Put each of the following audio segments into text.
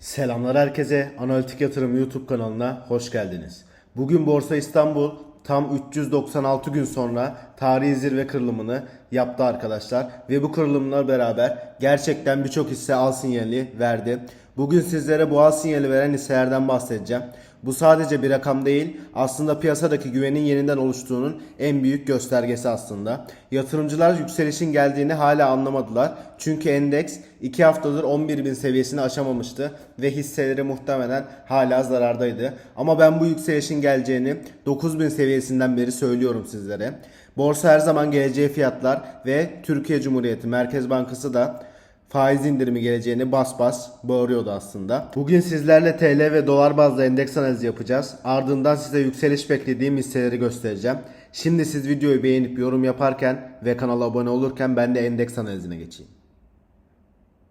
Selamlar herkese. Analitik Yatırım YouTube kanalına hoş geldiniz. Bugün Borsa İstanbul tam 396 gün sonra tarihi zirve kırılımını yaptı arkadaşlar. Ve bu kırılımla beraber gerçekten birçok hisse al sinyali verdi. Bugün sizlere al sinyali veren hisselerden bahsedeceğim. Bu sadece bir rakam değil, aslında piyasadaki güvenin yeniden oluştuğunun en büyük göstergesi aslında. Yatırımcılar yükselişin geldiğini hala anlamadılar. Çünkü endeks 2 haftadır 11.000 seviyesini aşamamıştı ve hisseleri muhtemelen hala zarardaydı. Ama ben bu yükselişin geleceğini 9.000 seviyesinden beri söylüyorum sizlere. Borsa her zaman geleceği fiyatlar ve Türkiye Cumhuriyeti Merkez Bankası da faiz indirimi geleceğini bas bas bağırıyordu aslında. Bugün sizlerle TL ve dolar bazlı endeks analizi yapacağız. Ardından size yükseliş beklediğim hisseleri göstereceğim. Şimdi siz videoyu beğenip yorum yaparken ve kanala abone olurken ben de endeks analizine geçeyim.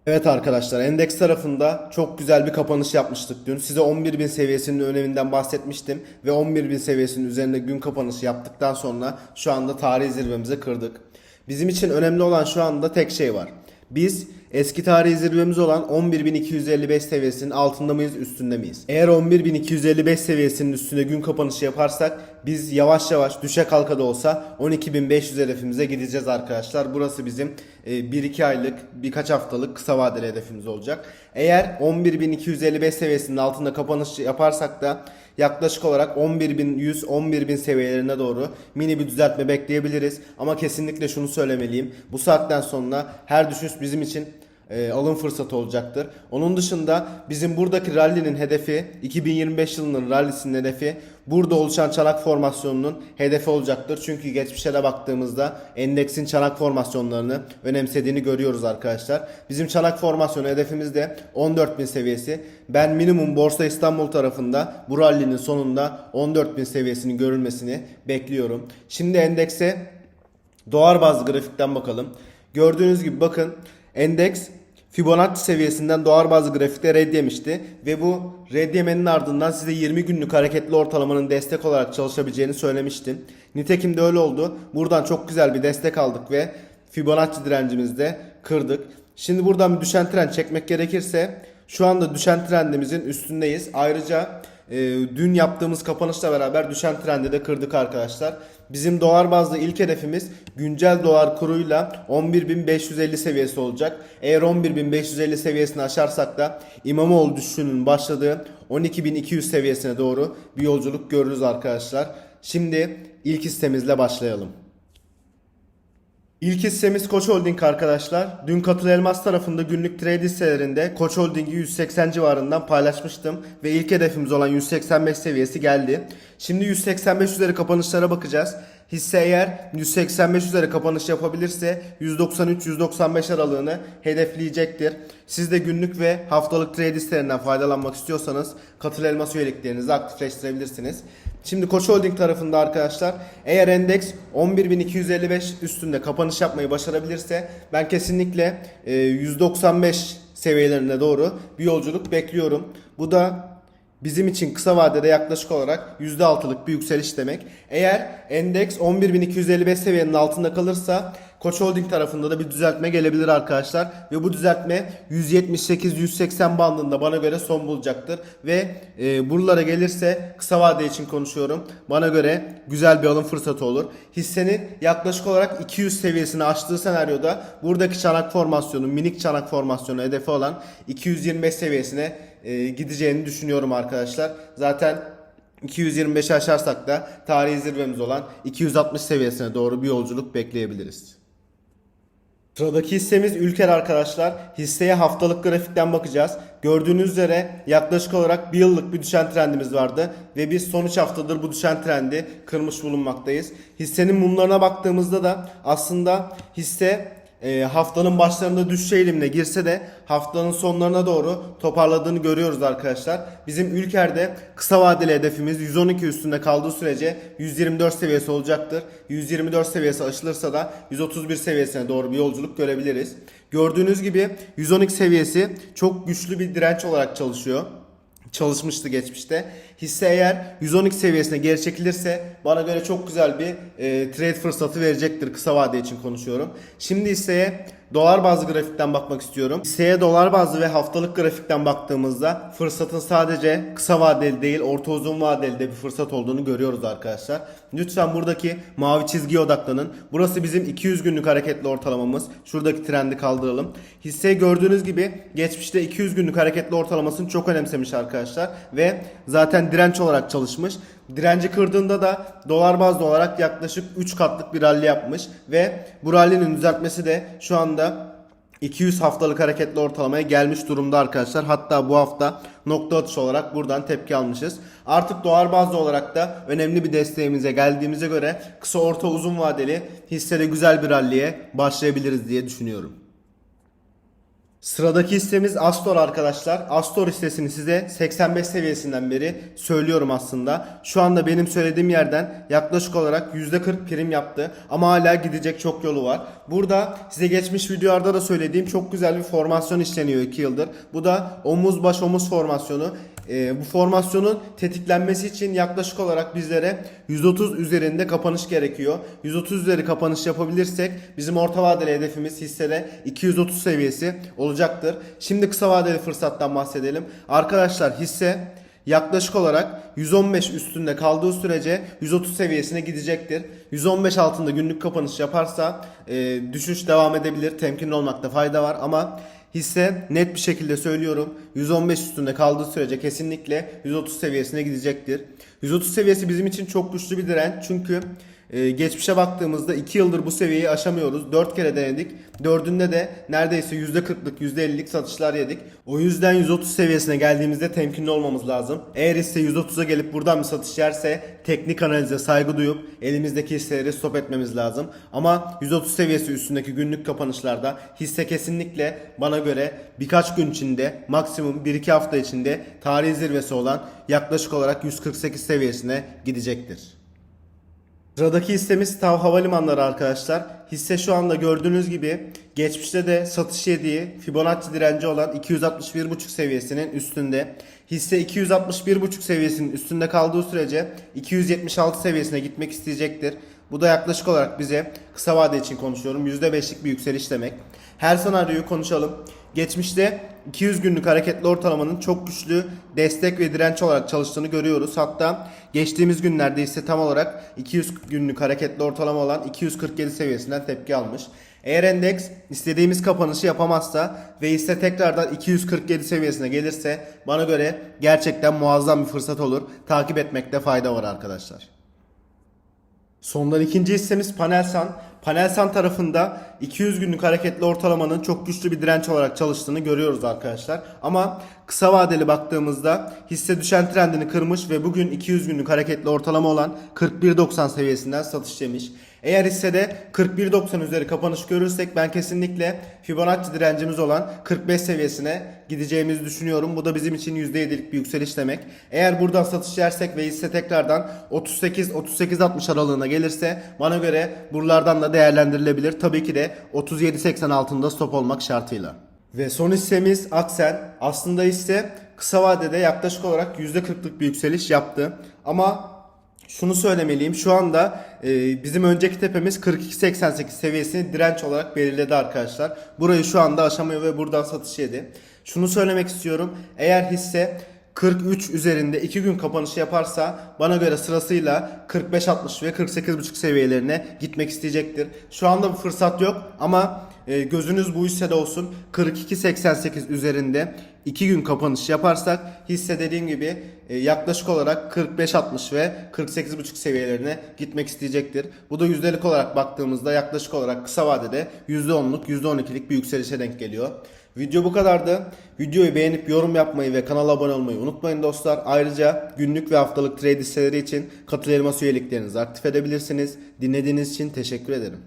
Evet arkadaşlar endeks tarafında çok güzel bir kapanış yapmıştık dün. Size 11.000 seviyesinin öneminden bahsetmiştim. Ve 11.000 seviyesinin üzerinde gün kapanışı yaptıktan sonra şu anda tarihi zirvemizi kırdık. Bizim için önemli olan şu anda tek şey var. Biz eski tarihi zirvemiz olan 11.255 seviyesinin altında mıyız üstünde miyiz? Eğer 11.255 seviyesinin üstünde gün kapanışı yaparsak biz yavaş yavaş düşe kalka da olsa 12.500 hedefimize gideceğiz arkadaşlar. Burası bizim 1-2 aylık birkaç haftalık kısa vadeli hedefimiz olacak. Eğer 11.255 seviyesinin altında kapanış yaparsak da yaklaşık olarak 11.100 11.000 seviyelerine doğru mini bir düzeltme bekleyebiliriz. Ama kesinlikle şunu söylemeliyim. Bu saatten sonra her düşüş bizim için e, alım fırsatı olacaktır. Onun dışında bizim buradaki rally'nin hedefi 2025 yılının rally'sinin hedefi burada oluşan çanak formasyonunun hedefi olacaktır. Çünkü geçmişe de baktığımızda endeksin çanak formasyonlarını önemsediğini görüyoruz arkadaşlar. Bizim çanak formasyonu hedefimiz de 14.000 seviyesi. Ben minimum Borsa İstanbul tarafında bu rally'nin sonunda 14.000 seviyesinin görülmesini bekliyorum. Şimdi endekse dolar bazlı grafikten bakalım. Gördüğünüz gibi bakın endeks Fibonacci seviyesinden dolar bazlı grafikte red yemişti ve bu red yemenin ardından size 20 günlük hareketli ortalamanın destek olarak çalışabileceğini söylemiştim. Nitekim de öyle oldu. Buradan çok güzel bir destek aldık ve Fibonacci direncimizi de kırdık. Şimdi buradan bir düşen trend çekmek gerekirse şu anda düşen trendimizin üstündeyiz. Ayrıca e, dün yaptığımız kapanışla beraber düşen trendi de kırdık arkadaşlar. Bizim dolar bazlı ilk hedefimiz güncel dolar kuruyla 11.550 seviyesi olacak. Eğer 11.550 seviyesini aşarsak da İmamoğlu düşüşünün başladığı 12.200 seviyesine doğru bir yolculuk görürüz arkadaşlar. Şimdi ilk hissemizle başlayalım. İlk hissemiz Koç Holding arkadaşlar. Dün Katıl Elmas tarafında günlük trade hisselerinde Koç Holding'i 180 civarından paylaşmıştım. Ve ilk hedefimiz olan 185 seviyesi geldi. Şimdi 185 üzeri kapanışlara bakacağız. Hisse eğer 185 üzeri kapanış yapabilirse 193-195 aralığını hedefleyecektir. Siz de günlük ve haftalık trade hisselerinden faydalanmak istiyorsanız Katıl Elmas üyeliklerinizi aktifleştirebilirsiniz. Şimdi Koç Holding tarafında arkadaşlar eğer endeks 11.255 üstünde kapanış yapmayı başarabilirse ben kesinlikle e, 195 seviyelerine doğru bir yolculuk bekliyorum. Bu da bizim için kısa vadede yaklaşık olarak %6'lık bir yükseliş demek. Eğer endeks 11.255 seviyenin altında kalırsa Koç Holding tarafında da bir düzeltme gelebilir arkadaşlar. Ve bu düzeltme 178-180 bandında bana göre son bulacaktır. Ve e, buralara gelirse kısa vade için konuşuyorum. Bana göre güzel bir alım fırsatı olur. Hissenin yaklaşık olarak 200 seviyesini aştığı senaryoda buradaki çanak formasyonu, minik çanak formasyonu hedefi olan 225 seviyesine e, gideceğini düşünüyorum arkadaşlar. Zaten 225'i aşarsak da tarihi zirvemiz olan 260 seviyesine doğru bir yolculuk bekleyebiliriz. Sıradaki hissemiz Ülker arkadaşlar. Hisseye haftalık grafikten bakacağız. Gördüğünüz üzere yaklaşık olarak bir yıllık bir düşen trendimiz vardı. Ve biz son 3 haftadır bu düşen trendi kırmış bulunmaktayız. Hissenin mumlarına baktığımızda da aslında hisse e, haftanın başlarında düşüş eğilimine girse de haftanın sonlarına doğru toparladığını görüyoruz arkadaşlar. Bizim ülkerde kısa vadeli hedefimiz 112 üstünde kaldığı sürece 124 seviyesi olacaktır. 124 seviyesi aşılırsa da 131 seviyesine doğru bir yolculuk görebiliriz. Gördüğünüz gibi 112 seviyesi çok güçlü bir direnç olarak çalışıyor çalışmıştı geçmişte. Hisse eğer 112 seviyesine geri çekilirse bana göre çok güzel bir e, trade fırsatı verecektir kısa vade için konuşuyorum. Şimdi hisseye dolar bazlı grafikten bakmak istiyorum. Hisseye dolar bazlı ve haftalık grafikten baktığımızda fırsatın sadece kısa vadeli değil orta uzun vadeli de bir fırsat olduğunu görüyoruz arkadaşlar. Lütfen buradaki mavi çizgiye odaklanın. Burası bizim 200 günlük hareketli ortalamamız. Şuradaki trendi kaldıralım. Hisseyi gördüğünüz gibi geçmişte 200 günlük hareketli ortalamasını çok önemsemiş arkadaşlar ve zaten direnç olarak çalışmış. Direnci kırdığında da dolar bazlı olarak yaklaşık 3 katlık bir rally yapmış ve bu rally'nin düzeltmesi de şu anda 200 haftalık hareketli ortalamaya gelmiş durumda arkadaşlar. Hatta bu hafta nokta atışı olarak buradan tepki almışız. Artık dolar bazlı olarak da önemli bir desteğimize geldiğimize göre kısa orta uzun vadeli hissede güzel bir ralliye başlayabiliriz diye düşünüyorum. Sıradaki hissemiz Astor arkadaşlar. Astor hissesini size 85 seviyesinden beri söylüyorum aslında. Şu anda benim söylediğim yerden yaklaşık olarak %40 prim yaptı. Ama hala gidecek çok yolu var. Burada size geçmiş videolarda da söylediğim çok güzel bir formasyon işleniyor 2 yıldır. Bu da omuz baş omuz formasyonu. Ee, bu formasyonun tetiklenmesi için yaklaşık olarak bizlere 130 üzerinde kapanış gerekiyor. 130 üzeri kapanış yapabilirsek bizim orta vadeli hedefimiz hissede 230 seviyesi olacaktır. Şimdi kısa vadeli fırsattan bahsedelim. Arkadaşlar hisse yaklaşık olarak 115 üstünde kaldığı sürece 130 seviyesine gidecektir. 115 altında günlük kapanış yaparsa e, düşüş devam edebilir. Temkinli olmakta fayda var ama hisse net bir şekilde söylüyorum 115 üstünde kaldığı sürece kesinlikle 130 seviyesine gidecektir. 130 seviyesi bizim için çok güçlü bir direnç çünkü ee, geçmişe baktığımızda 2 yıldır bu seviyeyi aşamıyoruz. 4 kere denedik. Dördünde de neredeyse %40'lık %50'lik satışlar yedik. O yüzden 130 seviyesine geldiğimizde temkinli olmamız lazım. Eğer hisse 130'a gelip buradan bir satış yerse teknik analize saygı duyup elimizdeki hisseleri stop etmemiz lazım. Ama 130 seviyesi üstündeki günlük kapanışlarda hisse kesinlikle bana göre birkaç gün içinde maksimum 1-2 hafta içinde tarihi zirvesi olan yaklaşık olarak 148 seviyesine gidecektir. Sıradaki hissemiz TAV Havalimanları arkadaşlar. Hisse şu anda gördüğünüz gibi geçmişte de satış yediği Fibonacci direnci olan 261.5 seviyesinin üstünde. Hisse 261.5 seviyesinin üstünde kaldığı sürece 276 seviyesine gitmek isteyecektir. Bu da yaklaşık olarak bize kısa vade için konuşuyorum %5'lik bir yükseliş demek. Her senaryoyu konuşalım. Geçmişte 200 günlük hareketli ortalamanın çok güçlü destek ve direnç olarak çalıştığını görüyoruz. Hatta geçtiğimiz günlerde ise tam olarak 200 günlük hareketli ortalama olan 247 seviyesinden tepki almış. Eğer endeks istediğimiz kapanışı yapamazsa ve hisse tekrardan 247 seviyesine gelirse bana göre gerçekten muazzam bir fırsat olur. Takip etmekte fayda var arkadaşlar. Sondan ikinci hissemiz Panelsan. Panelsan tarafında 200 günlük hareketli ortalamanın çok güçlü bir direnç olarak çalıştığını görüyoruz arkadaşlar. Ama kısa vadeli baktığımızda hisse düşen trendini kırmış ve bugün 200 günlük hareketli ortalama olan 41.90 seviyesinden satış yemiş. Eğer hissede 41.90 üzeri kapanış görürsek ben kesinlikle Fibonacci direncimiz olan 45 seviyesine gideceğimizi düşünüyorum. Bu da bizim için %7'lik bir yükseliş demek. Eğer buradan satış yersek ve hisse tekrardan 38-38-60 aralığına gelirse bana göre buralardan da değerlendirilebilir. Tabii ki de 37-80 altında stop olmak şartıyla. Ve son hissemiz Aksen. Aslında hisse kısa vadede yaklaşık olarak %40'lık bir yükseliş yaptı. Ama şunu söylemeliyim. Şu anda e, bizim önceki tepemiz 42.88 seviyesini direnç olarak belirledi arkadaşlar. Burayı şu anda aşamıyor ve buradan satış yedi. Şunu söylemek istiyorum. Eğer hisse 43 üzerinde 2 gün kapanışı yaparsa bana göre sırasıyla 45-60 ve 48.5 seviyelerine gitmek isteyecektir. Şu anda bir fırsat yok ama e, gözünüz bu hissede olsun. 42.88 üzerinde 2 gün kapanış yaparsak hisse dediğim gibi e, yaklaşık olarak 45-60 ve 48.5 seviyelerine gitmek isteyecektir. Bu da yüzdelik olarak baktığımızda yaklaşık olarak kısa vadede %10'luk %12'lik bir yükselişe denk geliyor. Video bu kadardı. Videoyu beğenip yorum yapmayı ve kanala abone olmayı unutmayın dostlar. Ayrıca günlük ve haftalık trade hisseleri için katıl elmas üyeliklerinizi aktif edebilirsiniz. Dinlediğiniz için teşekkür ederim.